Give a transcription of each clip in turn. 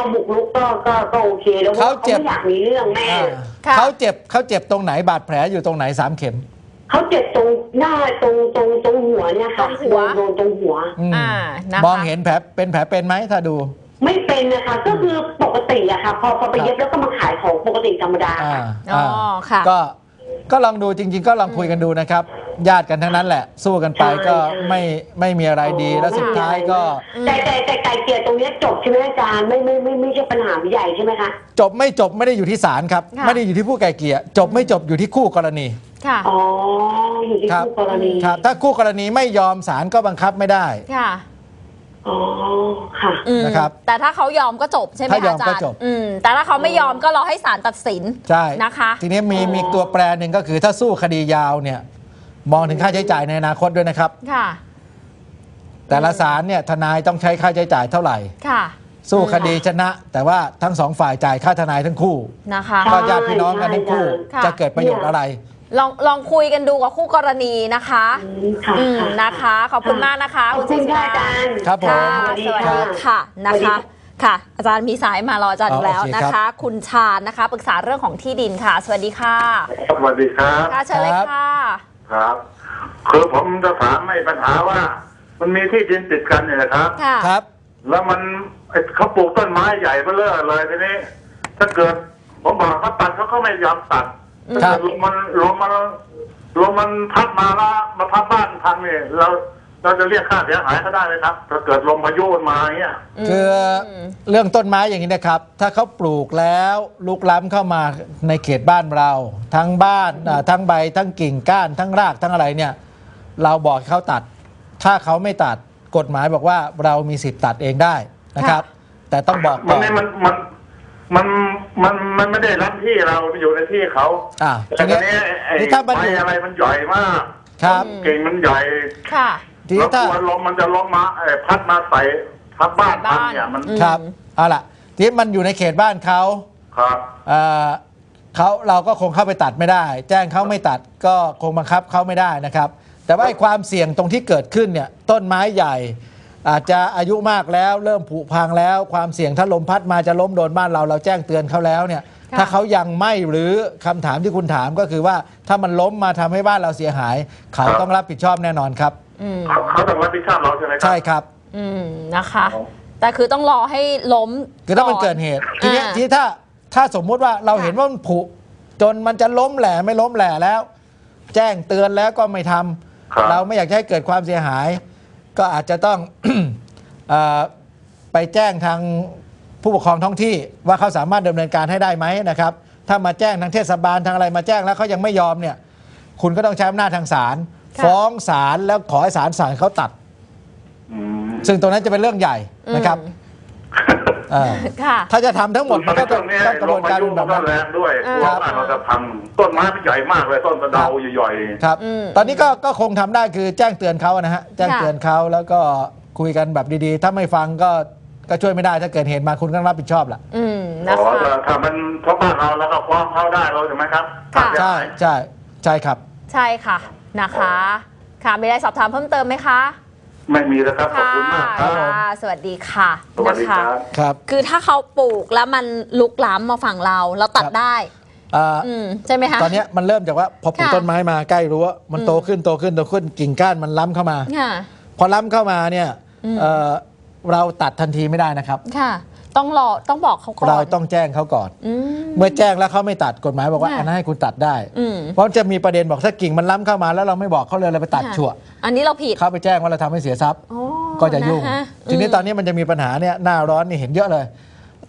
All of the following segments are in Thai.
วบุกรุกก็ก็ก็โอเคแล้วเพราะเขาว่าเขาเจ็บ ไม่อยากมีเรื่องแม่อ่าค่ะ เขาเจ็บเขาเจ็บตรงไหนบาดแผลอยู่ตรงไหนสามเข็มเขาเจ็บตรงหน้าตรงตรงตรงหัวเนี่ยค่ะตรงหัวโดนโดนตรงหัว อืมอ่านะคะ มองเห็นแผลเป็นแผลเป็นไหมถ้าดู ไม่เป็นนะคะก็คือปกติอะค่ะ พอพอไปเย็บแล้วก็มาขายของปกติธรรมดาอ่าค่ะอ๋อค่ะก็ก็ลองดูจริง ๆ ก็ลองคุยกันดูนะครับ ญาติกันทั้งนั้นแหละ สู้กันไปใช่ก็ใช่ ไม่ไม่มีอะไรดีแล้วสุดท้ายก็แต่แต่แต่ไก่เกลียตรงเนี้ยจบใช่ไหมอาจารย์ไม่ไม่ไม่ไม่ใช่ปัญหาใหญ่ใช่ไหมคะจบไม่จบไม่ได้อยู่ที่ศาลครับ ค่ะ ไม่ได้อยู่ที่ผู้ไกลเกลี่ยจบไม่จบอยู่ที่คู่กรณีค่ะ อ๋ออยู่ที่ครับคู่กรณีครับ ถ้าคู่กรณีไม่ยอมศาลก็บังคับไม่ได้ ค่ะอ๋อค่ะ อืมนะครับแต่ถ้าเขายอมก็จบใช่ไหมถ้ายอมอาจารก็ย์จบ อืมแต่ถ้าเขาไม่ยอมก็รอให้ศาลตัดสิน ใช่นะคะ ทีนี้มีอ๋อ มีตัวแปรหนึ่งก็คือถ้าสู้คดียาวเนี่ย มองถึงค่าใช้จ่ายในอนาคตด้วยนะครับ ค่ะ แต่ละศาลเนี่ยทนายต้องใช้ค่าใช้จ่ายเท่าไหร่ ค่ะ สู้คดีชนะ แต่ว่าทั้งสองฝ่ายจ่ายค่าทนายทั้งคู่นะคะ ก็ญาติพี่น้องกันทั้งคู่ ค่ะ จะเกิดประโยชน์อะไร ลองลองคุยกันดูกับคู่กรณีนะคะ อืมค่ะอืมค่ะนะคะ ขอบคุณมากนะคะขอบคุณค่ะอาจารย์ ครับผม ค่ะสวัสดีสวัสค่ะดีค่ะนะสวัสดีคะค่ะค่ะ อาจารย์มีสายมารออาจารย์อ๋อแล้วโอเคนะครัคะ บ คุณชาญนะคะปรึกษาเรื่องของที่ดินค่ะ สวัสดีค่ะสวัสดีครับ ค่ะเชิญเลยครับ ค่ะ ครับ คือผมจะถามไม่ปัญหาว่า มันมีที่ดินติดกันเนี่ยนะครับ ค่ะครับ แล้วมันไอ้เขาปลูกต้นไม้ใหญ่เบ้อเร่อเลยทีนี้ ถ้าเกิด ผมบอกเขาตัดเขาก็ไม่ยอมตัดครัถ้าบเกิดลมมันลมมันลมมันพัดมาแล้วมาพัดบ้านพังเนี่ยเรา เราจะเรียกค่าเสียหายเขาได้ไหมครับถ้าเกิดลมพายุมันมาอย่างเงี้ยคือเรื่องต้นไม้อย่างนี้นะครับ ถ้าเขาปลูกแล้วลุกล้ำเข้ามาในเขตบ้านเรา ทั้งบ้านอ่าทั้งใบทั้งกิ่งก้านทั้งรากทั้งอะไรเนี่ย เราบอกให้เขาตัด ถ้าเขาไม่ตัดกฎหมายบอกว่าเรามีสิทธิ์ตัดเองได้นะครับ แต่ต้องบอกมัก่นอนไม่มันมันมันมันมันไม่ได้รับที่เรามันอยู่ในที่เขาอ่าแต่ทีทีนี้นี้ไอ้นี่ถ้ามันใบอยู่อะไรมันใหญ่มากครับกิ่งมันใหญ่ ค่ะ ทีแล้นี้วถ้ากลัวลมมันจะลมมาเอ่อพัดมาใส่ทับบ้านบ้านพังเนี่ยมันอืมครับเอาล่ะทีนี้มันอยู่ในเขตบ้านเขาครับ เอ่อเขาเราก็คงเข้าไปตัดไม่ได้ แจ้งเขาไม่ตัดก็คงบังคับเขาไม่ได้นะครับ แต่ว่าไอ้ความเสี่ยงตรงที่เกิดขึ้นเนี่ยต้นไม้ใหญ่ อาจจะอายุมากแล้วเริ่มผุพังแล้ว ความเสี่ยงถ้าลมพัดมาจะล้มโดนบ้านเราเราแจ้งเตือนเขาแล้วเนี่ย ค่ะ ถ้าเขายังไม่หรือคำถามที่คุณถามก็คือว่าถ้ามันล้มมาทำให้บ้านเราเสียหาย เขาต้องรับผิดชอบแน่นอนครับ อืมเขาเขาต้องรับผิดชอบเราใช่ไหมครัใช่ครับ อืมนะคะ แต่คือต้องรอให้ล้มคือถ้ามันเกิดเหตุ ทีนี้อ่า ทีนี้ถ้าถ้าสมมุติว่าเราเห็นว่ามันผุจนมันจะล้มแหล่ไม่ล้มแหล่แล้ว แจ้งเตือนแล้วก็ไม่ทำครับ เราไม่อยากจะให้เกิดความเสียหาย ก็อาจจะต้อง เอ่อไปแจ้งทางผู้ปกครองท้องที่ว่าเขาสามารถดำเนินการให้ได้ไหมนะครับ ถ้ามาแจ้งทางเทศบาลทางอะไรมาแจ้งแล้วเขายังไม่ยอมเนี่ย คุณก็ต้องใช้อำนาจทางศาลค่ะ ฟ้องศาลแล้วขอให้ศาลสั่งให้เขาตัด อืมซึ่งตรงนั้นจะเป็นเรื่องใหญ่นะครับอืมเออค่ะ ถ้าจะทำทั้งหมดมันก็ตต้รองงนี้ต้องกระลบวมนกาพารยุเป็นแบมันบก็นั้น แรงด้วยอ่ากลัวบ้านเราจะพังต้นไม้มันใหญ่มากเลยต้นตะเดาใหญ่ๆ ครับ อืมตอนนี้ก็ก็คงทำได้คือแจ้งเตือนเขานะฮะ แจ้งเตือนเขาแล้วก็คุยกันแบบดีๆ ถ้าไม่ฟังก็ก็ช่วยไม่ได้ถ้าเกิดเหตุมาคุณก็ต้องรับผิดชอบแหละอืมนะอ๋อคะ แต่ถ้ามันเพราะบ้านเราแล้วก็ฟ้องเขาได้เราใช่ไหมครับค่ะค่าเสียใช่หายใช่ใช่ครับ ใช่ค่ะ นะคะ ค่ะมีอะไรสอบถามเพิ่มเติมไหมคะไม่มีแล้วครับขอบค่ะคุณมากครับ ค่ะ สวัสดีค่ะสวัสนะดีคะครับ ครับ คือถ้าเขาปลูกแล้วมันลุกล้ำมาฝั่งเราเราตัดครับ ได้ อ่าอืมใช่ไหมคะ ตอนเนี้ยมันเริ่มจากว่าพอปลูกค่ะ ต้นไม้มาใกล้รั้วมันอืมโตขึ้นโตขึ้นโตขึ้นกิ่งก้านมันล้ำเข้ามา ค่ะ พอล้ำเข้ามาเนี่ยอืมเอ่อเราตัดทันทีไม่ได้นะครับ ค่ะ ต้องรอต้องบอกเขาก่อน เราต้องแจ้งเขาก่อนอืมเมื่อแจ้งแล้วเขาไม่ตัดกฎหมายบอกว่า ค่ะอันนั้นให้คุณตัดได้ อืม เพราะจะมีประเด็นบอกถ้ากิ่งมันล้ำเข้ามาแล้วเราไม่บอกเขาเลยเราไปตัดค่ะชั่วอันนี้เราผิดเขาไปแจ้งว่าเราทำให้เสียทรัพย์โอ้ก็จะยุ่งนฮทีนี้มตอนนี้มันจะมีปัญหาเนี่ยหน้าร้อนนี่เห็นเยอะเลย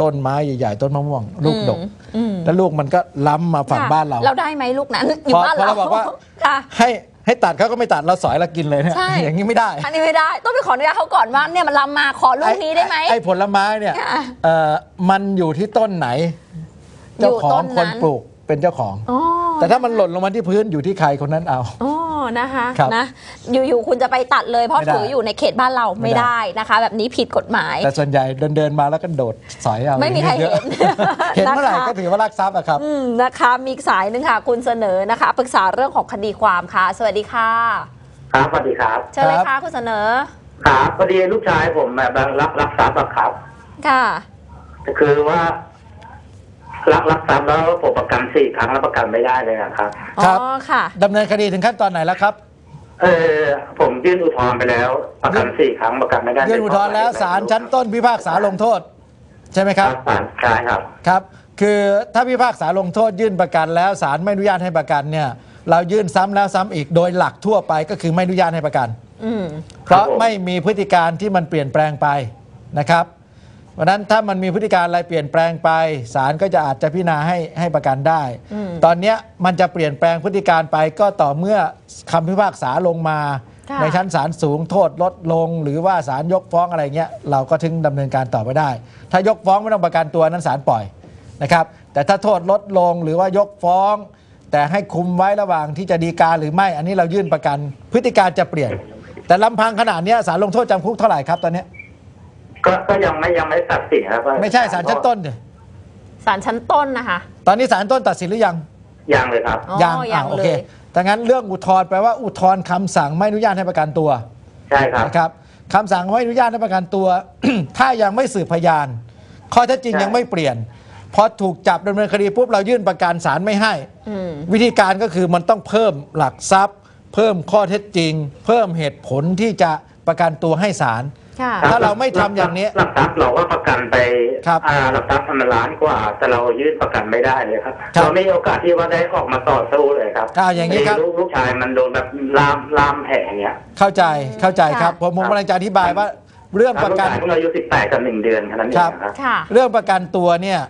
ต้นไม้ใหญ่ๆ ต้นมะม่วง ลูกดก อืมแล้วลูกมันก็ล้ำมาฝั่งค่ะบ้านเรา เราได้ไหมลูกนั้นอยู่พอบ้านพอเราเราบอกว่า ค่ะ ให้ ให้ตัดเขาก็ไม่ตัดเราสอยเรากินเลยเนี่ยใช่ อย่างนี้ไม่ได้ อันนี้ไม่ได้ต้องไปขออนุญาตเขาก่อนว่าเนี่ยมันล้ำมาขอลูกนี้ได้ไหม อ้อ้ผลไม้เนี่ยค่ะเอ่อมันอยู่ที่ต้นไหน อยู่เจ้าของต้นคนนั้นปลูก เป็นเจ้าของ อ๋อแต่ถ้ามันหล่นลงมาที่พื้นอยู่ที่ใครคนนั้นเอา อ๋อนะคะครับนะอยู่ๆคุณจะไปตัดเลยเพราะไม่ได้ถืออยู่ในเขตบ้านเราไม่ไม่ได้ ได้นะคะ แบบนี้ผิดกฎหมาย แต่ส่วนใหญ่เดินเดินๆมาแล้วก็โดดสอยเอาไม่มีใครเห็น เห็นเมื่อไหร่นะคะก็ถือว่าลักทรัพย์อะครับ อืมนะคะมีอีกสายหนึ่งค่ะ คุณเสนอนะคะ ปรึกษาเรื่องของคดีความค่ะ สวัสดีค่ะครับสวัสดีครับ เชิญเลยครัค่ะบคุณเสนอครับพอดีลูกชายผมแบบรับรับทรัพย์อะครับ ค่ะทคือว่า รักรักทรัพย์แล้วผมประกันสี่ครั้งแล้วประกันไม่ได้เลยนะครับ อ๋ครัอบค่ะ ดำเนินคดีถึงขั้นตอนไหนแล้วครับเออผมยื่นอุทธรณ์ไปแล้ว ประกันสี่ครั้งประกันไม่ได้ยื่นอุทธรณ์แล้วศาลชั้นต้นพิพากษาลงโทษ ใช่ไหมคครัรับบศาลใช่ครับ ครับ คือถ้าพิพากษาลงโทษยื่นประกันแล้วศาลไม่อนุญาตให้ประกันเนี่ยเรายื่นซ้ำแล้วซ้ำอีกโดยหลักทั่วไปก็คือไม่อนุญาตให้ประกัน อืม เพราะผมไม่มีพฤติการที่มันเปลี่ยนแปลงไปนะครับ เพราะฉะนั้นถ้ามันมีพฤติการอะไรเปลี่ยนแปลงไปศาลก็จะอาจจะพิจารณาให้ให้ประกันได้อืมตอนเนี้ยมันจะเปลี่ยนแปลงพฤติการไปก็ต่อเมื่อคำพิพากษาลงมา ค่ะ ในชั้นศาลสูงโทษลดลง หรือว่าศาลยกฟ้องอะไรเงี้ยเราก็ถึงดำเนินการต่อไปได้ ถ้ายกฟ้องไม่ต้องประกันตัวนั้นศาลปล่อยนะครับ แต่ถ้าโทษลดลงหรือว่ายกฟ้อง แต่ให้คุมไว้ระหว่างที่จะดีกาหรือไม่อันนี้เรายื่นประกันพฤติการจะเปลี่ยน แต่ลำพังขนาดเนี้ยศาลลงโทษจำคุกเท่าไหร่ครับตอนเนี้ย ก็ก็ยังไม่ยังไม่ตัดสินครับว่าไม่ใช่ศาลชั้นต้นดิศาลชั้นต้นนะคะตอนนี้ศาลต้นตัดสินหรือยังยังเลยครับ อ๋อยังยังโอเลเคย ดังนั้นเรื่องอุทธรณ์แปลว่าอุทธรณ์คำสั่งไม่อนุญาตให้ประกันตัวใช่ครับ นะครับคำสั่งไม่อนุญาตให้ประกันตัว ถ้ายังไม่สืบพยาน ข้อเท็จจริงใช่ ยังไม่เปลี่ยน พอถูกจับดำเนินคดีปุ๊บเรายื่นประกันศาลไม่ให้ อืม วิธีการก็คือมันต้องเพิ่มหลักทรัพย์ เพิ่มข้อเท็จจริง เพิ่มเหตุผลที่จะประกันตัวให้ศาล ค่ะ ถ้าเราไม่ทำอย่างนี้หลักทรัพย์เราก็ประกันไปครับอ่าหลักทรัพย์ทำล้านกว่า แต่เรายื่นประกันไม่ได้เลยครับครับเราไม่มีโอกาสที่ว่าได้ออกมาต่อสู้เลยครับอ่าอย่างนี้ครับลูกลูกชายมันโดนแบบลามลามแผลอย่างเงี้ยเข้าใจเข้าใจครับค่ะผมผมกำลังจะอธิบายว่าเรื่องประกันลูกชายเพิ่งอายุสิบแปดกับหนึ่งเดือนแค่นั้นเองครับนะครับค่ะเรื่องประกันตัวเนี่ย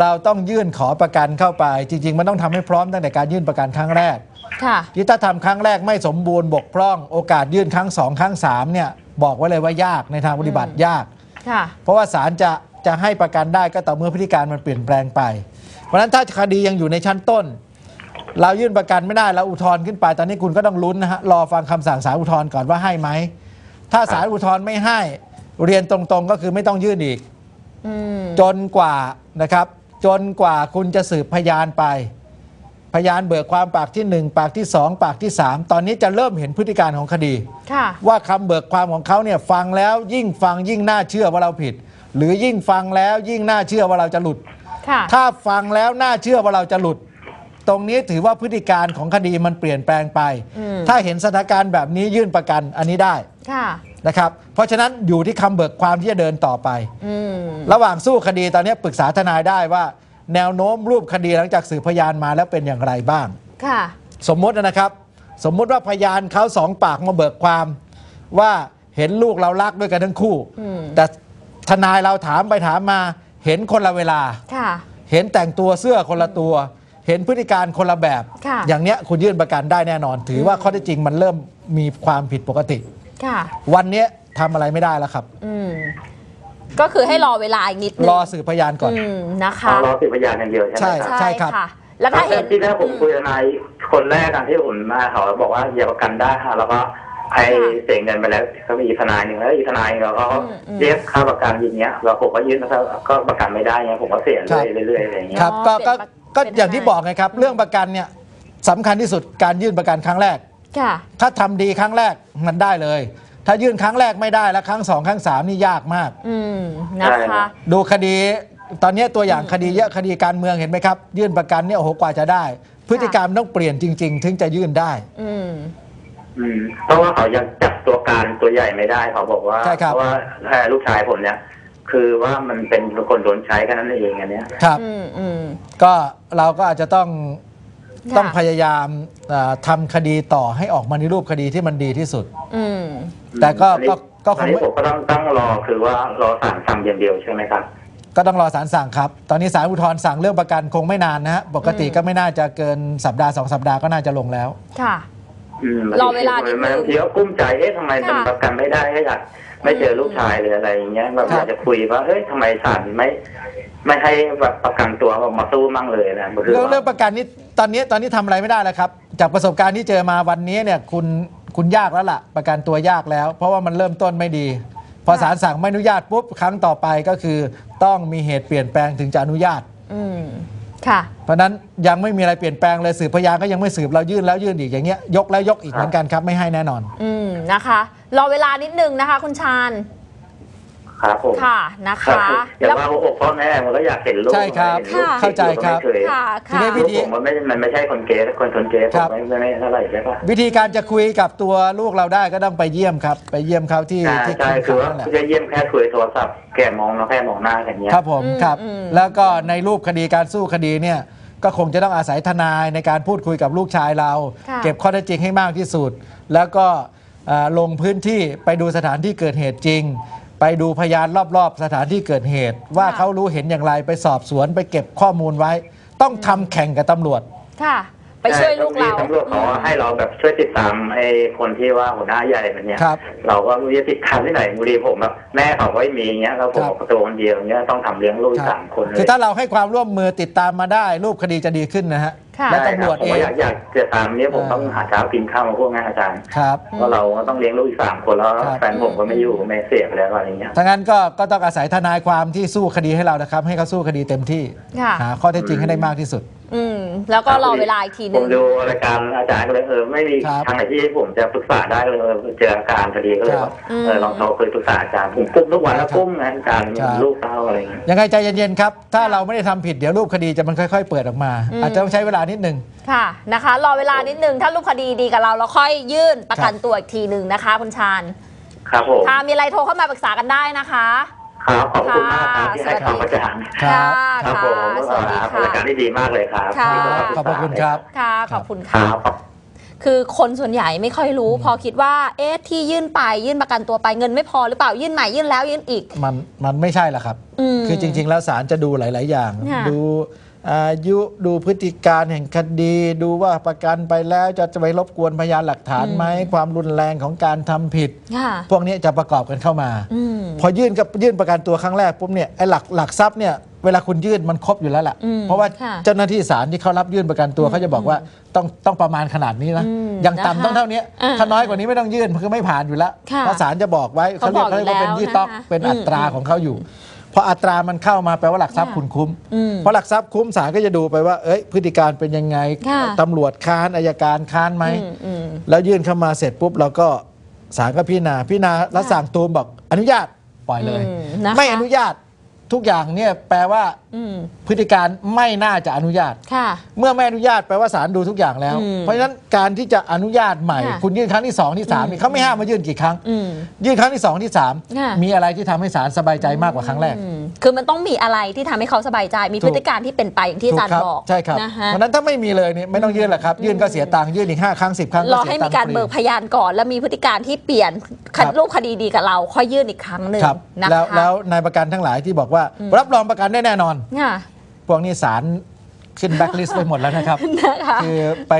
เราต้องยื่นขอประกันเข้าไป จริง ๆ มันต้องทำให้พร้อมตั้งแต่การยื่นประกันครั้งแรกค่ะที่ถ้าทำครั้งแรกไม่สมบูรณ์บกพร่อง โอกาสยื่นครั้งสองครั้งสามเนี่ย บอกไว้เลยว่ายากในทางปฏิบัติอืมยาก ค่ะ เพราะว่าศาลจะจะให้ประกันได้ก็ต่อเมื่อพฤติการมันเปลี่ยนแปลงไป เพราะฉะนั้นถ้าคดียังอยู่ในชั้นต้น เรายื่นประกันไม่ได้เราอุทธรณ์ขึ้นไป ตอนนี้คุณก็ต้องลุ้นนะฮะรอฟังคำสั่งศาลอุทธรณ์ก่อนว่าให้ไหม ถ้าศาลอุทธรณ์ไม่ให้เรียนตรงๆ ก็คือไม่ต้องยื่นอีก อืม จนกว่านะครับ จนกว่าคุณจะสืบพยานไป พยานเบิกความปากที่1ปากที่2ปากที่3ตอนนี้จะเริ่มเห็นพฤติการของคดี ค่ะ ว่าคำเบิกความของเขาเนี่ยฟังแล้วยิ่งฟังยิ่งน่าเชื่อว่าเราผิด หรือยิ่งฟังแล้วยิ่งน่าเชื่อว่าเราจะหลุด ค่ะ ถ้าฟังแล้วน่าเชื่อว่าเราจะหลุด ตรงนี้ถือว่าพฤติการของคดีมันเปลี่ยนแปลงไป อืม ถ้าเห็นสถานการณ์แบบนี้ยื่นประกันอันนี้ได้ค่ะ นะครับ เพราะฉะนั้นอยู่ที่คำเบิกความที่จะเดินต่อไป อืม ระหว่างสู้คดีตอนนี้ปรึกษาทนายได้ว่า แนวโน้มรูปคดีหลังจากสืบพยานมาแล้วเป็นอย่างไรบ้าง ค่ะ สมมตินะครับ สมมุติว่าพยานเขาสองปากมาเบิกความ ว่าเห็นลูกเรารักด้วยกันทั้งคู่ อืม แต่ทนายเราถามไปถามมา เห็นคนละเวลา ค่ะ เห็นแต่งตัวเสื้อคนละตัว เห็นพฤติการคนละแบบ ค่ะ อย่างเนี้ยคุณยื่นประกันได้แน่นอน ถือว่าข้อเท็จจริงมันเริ่มมีความผิดปกติ ค่ะ วันเนี้ยทำอะไรไม่ได้แล้วครับ อืม ก็คือให้รอเวลาอีกนิดนึงรอสืบพยานก่อนอืมนะคะเอารอสิบพยานอย่างเดียวใช่ไหมครับใช่ครับค่ะแล้วถ้าเห็นที่แรกผมคุยกับนายคนแรกอะที่ผมมาเขาบอกว่าอย่าประกันได้ค่ะ แล้วก็ไอเสียเงินไปแล้วก็มีอีกทนายหนึ่งแล้วอีกทนายเราก็อืมอืมเรียกค่าประกันอย่างเงี้ยเราผมก็ยื่นแล้วก็ประกันไม่ได้เงี้ยผมก็เสียเรื่อยๆเรื่อยๆอะไรอย่างเงี้ยครับอ๋อก็ก็เป็นก็เป็นอย่างที่ทนายบอกไงครับ เรื่องประกันเนี่ยสำคัญที่สุดการยื่นประกันครั้งแรกค่ะถ้าทำดีครั้งแรกมันได้เลย ถ้ายื่นครั้งแรกไม่ได้แล้วครั้งสองครั้งสามนี่ยากมาก อืมนะใช่ครัคะบดูคดี ตอนนี้ตัวอย่างคดีเยอะคดีการเมืองเห็นไหมครับ ยื่นประกันเนี่ยโอ้โหกว่าจะได้ พฤติกรรมต้องเปลี่ยนจริง ๆ ถึงจะยื่นได้ อืม อืมเพราะว่าเขายังจับตัวการตัวใหญ่ไม่ได้ เขาบอกว่าใช่ครับ เพราะว่าเอ่อลูกชายผมเนี่ย คือว่ามันเป็นคนโดนใช้แค่นั้นเองอันเนี้ย ครับ อืมอืม ก็เราก็อาจจะต้องค่ะ ต้องพยายามเอ่อทำคดีต่อให้ออกมาในรูปคดีที่มันดีที่สุด อืม แต่ก็อันนี้ก็ก็คงอันนี้ไม่ผมก็ต้องต้องรอคือว่ารอศาลสั่งอย่างเดียวใช่ไหมครับ ก็ต้องรอศาลสั่งครับ ตอนนี้ศาลอุทธรณ์สั่งเรื่องประกันคงไม่นานนะฮะปกติอืม ก็ไม่น่าจะเกินสัปดาห์สองสัปดาห์ก็น่าจะลงแล้ว ค่ะ อืมรอเวลานิดนึงบางทีก็กุ้มใจเอ๊ะทำไมมันค่ะ ประกันไม่ได้ก็อยากไม่เจอลูกชายหรืออะไรอย่างเงี้ยแบบครัอบยากจะคุยว่าเฮ้ยทำไมศาลไม่ ไม่ให้แบบประกันตัวออกมาสู้มั่งเลยนะคือเรื่องว่า เรื่องประกันนี้ตอนนี้ตอนนี้ทำอะไรไม่ได้แล้วครับ จากประสบการณ์ที่เจอมาวันนี้เนี่ยคุณ คุณยากแล้วล่ะ ประกันตัวยากแล้ว เพราะว่ามันเริ่มต้นไม่ดี พอศาลสั่งไม่อนุญาตปุ๊บครั้งต่อไปก็คือ ต้องมีเหตุเปลี่ยนแปลงถึงจะอนุญาต อืมค่ะ เพราะฉะนั้นยังไม่มีอะไรเปลี่ยนแปลงเลยสืบพยานก็ยังไม่สืบเรายื่นแล้วยื่นอีกอย่างเงี้ยยกแล้วยกอีกเหมือนกันครับไม่ให้แน่นอน อืมนะคะ รอเวลานิดนึงนะคะ คุณชาญ คครับผมค่ะนะครัคะบอย่าแล้วว่าหัวอกพ่อแม่มันก็อยากเห็นลูกใช่ครับห็นลูกค่ะเข้าใจครับไม่เคยค่ะทีนี้ค่ะวิลูกธีผมมันไม่มันไม่ใช่คนเกย์คนคนเกย์ผครัมบไม่ไม่เท่าไหร่ใช่ปะวิธีการจะคุยกับตัวลูกเราได้ก็ต้องไปเยี่ยมครับ ไปเยี่ยมเขาที่ใช่ที่ใช่คุคือมว่าขังนั่นแหละจะเยี่ยมแค่คุยโทรศัพท์แกมองแล้วแค่มองหน้ากันเนี้ยครับผมอืมครับอืมแล้วก็ในรูปคดีการสู้คดีเนี่ยก็คงจะต้องอาศัยทนายในการพูดคุยกับลูกชายเราค่ะเก็บข้อเท็จจริงให้มากที่สุด แล้วก็เอ่อลงพื้นที่ไปดูสถานที่เกิดเหตุจริง ไปดูพยานรอบๆ สถานที่เกิดเหตุ ว่าเขารู้เห็นอย่างไรไปสอบสวนไปเก็บข้อมูลไว้ ต้องทำแข่งกับตำรวจ ค่ะ ไปช่วยลูกเราตำรวจเขาให้เราแบบช่วยติดตามไอ้คนที่ว่าหัวหน้าใหญ่มันเนี่ย ครับเราก็ไม่รู้จะติดตามที่ไหนบุรีผมแบบแม่เขาก็ไม่มีเงี้ยแล้วผมครับ ก็ตัวคนเดียวเงี้ยต้องทำเลี้ยงลูกครับ สามคนเลยคือถ้าเราให้ความร่วมมือติดตามมาได้ รูปคดีจะดีขึ้นนะฮะ ค่ะและใช่คตำรบวจผมเองก็อยากอยากจะตามเนี้ยผมอ่าต้องหาเช้ากินข้าวมาพวกงานอาจารย์ครับ เพราะเราก็ต้องเลี้ยงลูกอีกสามคนแล้วครับ แฟนผมก็ไม่อยู่แม่เสียไปแล้วอะไรเงี้ย ถ้างั้นก็ก็ต้องอาศัยทนายความที่สู้คดีให้เรานะครับ ให้เขาสู้คดีเต็มที่ค่ะ หาข้อเท็จจริงให้ได้มากที่สุด อืม แล้วก็รอเวลาอีกทีหผนึ่มงดูรายการอาจารย์ก็เลยเออไม่มีครับทางไหนที่ผมจะปรึกษาได้เลยเออเจออาการพอดีก็เลยครับว่าเออลองโทรคุยปรึกษาอาจารย์ผมกุ้มทุกวันแล้วกุ้มนะอาจารย์ครับ ลูกเต้าอะไรเงี้ย ยังไงใจเย็นๆครับ ถ้าเราไม่ได้ทำผิดเดี๋ยวรูปคดีจะมันค่อยๆ เปิดออกมา อืม อาจจะต้องใช้เวลานิดนึง ค่ะนะคะ รอเวลานิดนึงถ้ารูปคดีดีกับเราเราค่อยยื่นประกันครับตัวอีกทีหนึ่งนะคะ คุณชาญครับผม ค่ะมีอะไรโทรเข้ามาปรึกษากันได้นะคะ ครับขอบคุณมากครับที่ให้ค่ะคำอาจารย์ครับครับค่ะผมสวัสดีครับค่ะรายการที่ดีมากเลยครับค่ะที่ผมมาปรึกษาขอบพระคุณครับค่ะขอบคุณคค่ะรับคือคนส่วนใหญ่ไม่ค่อยรู้ พอคิดว่า เอ๊ะที่ยื่นไปยื่นประกันตัวไปเงินไม่พอหรือเปล่ายื่นใหม่ยื่นแล้วยื่นอีก มันมันไม่ใช่ละครับอืมคือจริง ๆ แล้วศาลจะดูหลาย ๆ อย่างค่ะดู อายุดูพฤติการแห่งคดี ดูว่าประกันไปแล้วจะจะไปรบกวนพยานหลักฐานไหมความรุนแรงของการทำผิดค่ะพวกนี้จะประกอบกันเข้ามาอืมพอยื่นกับยื่นประกันตัวครั้งแรกปุ๊บเนี่ยไอ้หลักหลักทรัพย์เนี่ยเวลาคุณยื่นมันครบอยู่แล้วแหละอืมเพราะว่าค่ะเจ้าหน้าที่ศาลที่เขารับยื่นประกันตัวเขาจะบอกว่าต้องต้องประมาณขนาดนี้นะอืมอย่างต่ำนะคะต้องเท่านี้อ่าถ้าน้อยกว่านี้ไม่ต้องยื่นคือไม่ผ่านอยู่แล้วค่ะเพราะศาลจะบอกไว้เขาเขาเรียกบอกเขาเรียกว่าเป็นอยู่แล้วยี่ต๊อกนะคะเป็นอัตราอืมของเขาอยู่ พออัตรามันเข้ามาแปลว่าหลักทรัพย์ค่ะคุณคุ้มอืมเพราะหลักทรัพย์คุ้มศาลก็จะดูไปว่าเอ้ยพฤติการเป็นยังไงค่ะตำรวจค้านอายการค้านไหมอืมอืมแล้วยื่นเข้ามาเสร็จปุ๊บเราก็ศาลก็พิจารณาพิจารณาแล้วสั่งตูมบอกอนุญาตปล่อยเลยอืมนะคะไม่อนุญาต ทุกอย่างเนี่ยแปลว่าอืมพฤติการไม่น่าจะอนุญาตค่ะเมื่อไม่อนุญาตแปลว่าศาลดูทุกอย่างแล้วอืมเพราะฉะนั้นการที่จะอนุญาตใหม่ค่ะคุณยื่นครั้งที่สองที่สามนี่เขาไม่ห้ามมายื่นกี่ครั้งอืมยื่นครั้งที่สองที่สามค่ะมีอะไรที่ทำให้ศาลสบายใจมากกว่าครั้งแรกอืมคือมันต้องมีอะไรที่ทำให้เขาสบายใจ มีถูพกฤติการที่เป็นไปอย่างที่อาจารย์ถูบอกใช่ครับนะคะเพราะฉะนั้นถ้าไม่มีเลยเนี่ยไม่ต้องยื่นหรอกครับ ยื่นก็เสียตังค์ยื่นอีกห้าครั้งสิบครั้งรอเสียให้ตัมีงค์การฟเบิกพยานก่อน แล้วมีพฤติการที่เปลี่ยนครับรูปคดีดีกับเราค่อยยื่นอีกครั้งหนึ่งครับนะคะแล้วแล้วนายประกันทั้งหลายที่บอกว่ารับรองประกันได้แน่นอน ค่ะ พวกนี้ศาลขึ้นแบ็คลิสต์ไปหมดแล้วนะครับ นะคะคือไป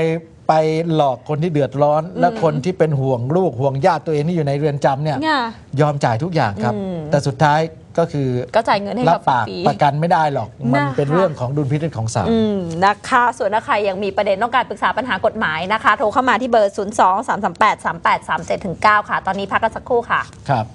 ไปหลอกคนที่เดือดร้อน และคนที่เป็นห่วงลูกห่วงญาติตัวเองที่อยู่ในเรือนจำเนี่ยค่ะยอมจ่ายทุกอย่างครับ อืม แต่สุดท้ายก็คือก็จ่ายเงินให้รัเขาบปากฟรี ประกันไม่ได้หรอก มันนะคะ เป็นเรื่องของดุลพินิจของศาล อืมนะคะ ส่วนถ้าใครยังมีประเด็นต้องการปรึกษาปัญหากฎหมายนะคะ โทรเข้ามาที่เบอร์ 0 2 3 3 8 3 8 3 7 9 ค่ะ ตอนนี้พักกันสักครู่ค่ะ ครับ